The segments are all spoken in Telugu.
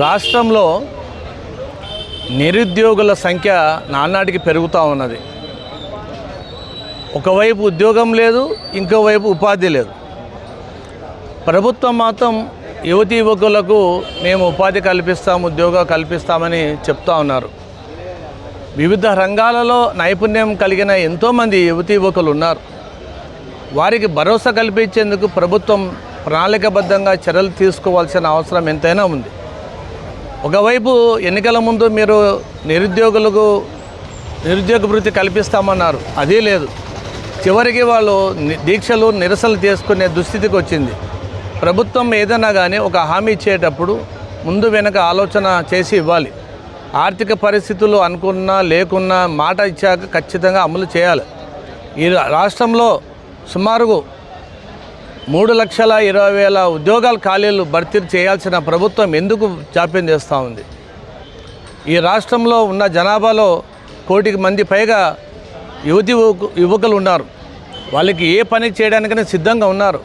రాష్ట్రంలో నిరుద్యోగుల సంఖ్య నానాటికి పెరుగుతూ ఉన్నది. ఒకవైపు ఉద్యోగం లేదు ఇంకోవైపు ఉపాధి లేదు. ప్రభుత్వం మాత్రం యువతి యువకులకు మేము ఉపాధి కల్పిస్తాం ఉద్యోగం కల్పిస్తామని చెప్తా ఉన్నారు. వివిధ రంగాలలో నైపుణ్యం కలిగిన ఎంతోమంది యువతి యువకులు ఉన్నారు. వారికి భరోసా కల్పించేందుకు ప్రభుత్వం ప్రణాళికబద్ధంగా చర్యలు తీసుకోవాల్సిన అవసరం ఎంతైనా ఉంది. ఒకవైపు ఎన్నికల ముందు మీరు నిరుద్యోగులకు నిరుద్యోగ వృత్తి కల్పిస్తామన్నారు. అదే లేదు. చివరికి వాళ్ళు దీక్షలు నిరసనలు చేసుకునే దుస్థితికి వచ్చింది. ప్రభుత్వం ఏదైనా కానీ ఒక హామీ ఇచ్చేటప్పుడు ముందు వెనక ఆలోచన చేసి ఇవ్వాలి. ఆర్థిక పరిస్థితులు అనుకున్నా లేకున్నా మాట ఇచ్చాక ఖచ్చితంగా అమలు చేయాలి. ఈ రాష్ట్రంలో సుమారు మూడు లక్షల ఇరవై వేల ఉద్యోగాల ఖాళీలు భర్తీ చేయాల్సిన ప్రభుత్వం ఎందుకు జాప్యం చేస్తూ ఉంది? ఈ రాష్ట్రంలో ఉన్న జనాభాలో కోటికి మంది పైగా యువతి యువకులు ఉన్నారు. వాళ్ళకి ఏ పని చేయడానికైనా సిద్ధంగా ఉన్నారు.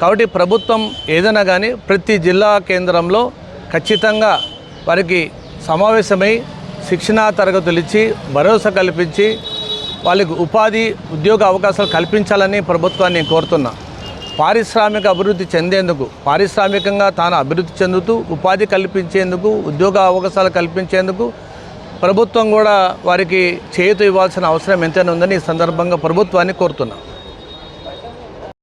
కాబట్టి ప్రభుత్వం ఏదైనా కానీ ప్రతి జిల్లా కేంద్రంలో ఖచ్చితంగా వారికి సమావేశమై శిక్షణా తరగతులు ఇచ్చి భరోసా కల్పించి వాళ్ళకి ఉపాధి ఉద్యోగ అవకాశాలు కల్పించాలని ప్రభుత్వాన్ని కోరుతున్నా. పారిశ్రామిక అభివృద్ధి చెందేందుకు పారిశ్రామికంగా తాను అభివృద్ధి చెందుతూ ఉపాధి కల్పించేందుకు ఉద్యోగ అవకాశాలు కల్పించేందుకు ప్రభుత్వం కూడా వారికి చేయూత ఇవ్వాల్సిన అవసరం ఎంతైనా ఉందని ఈ సందర్భంగా ప్రభుత్వాన్ని కోరుతున్నాం.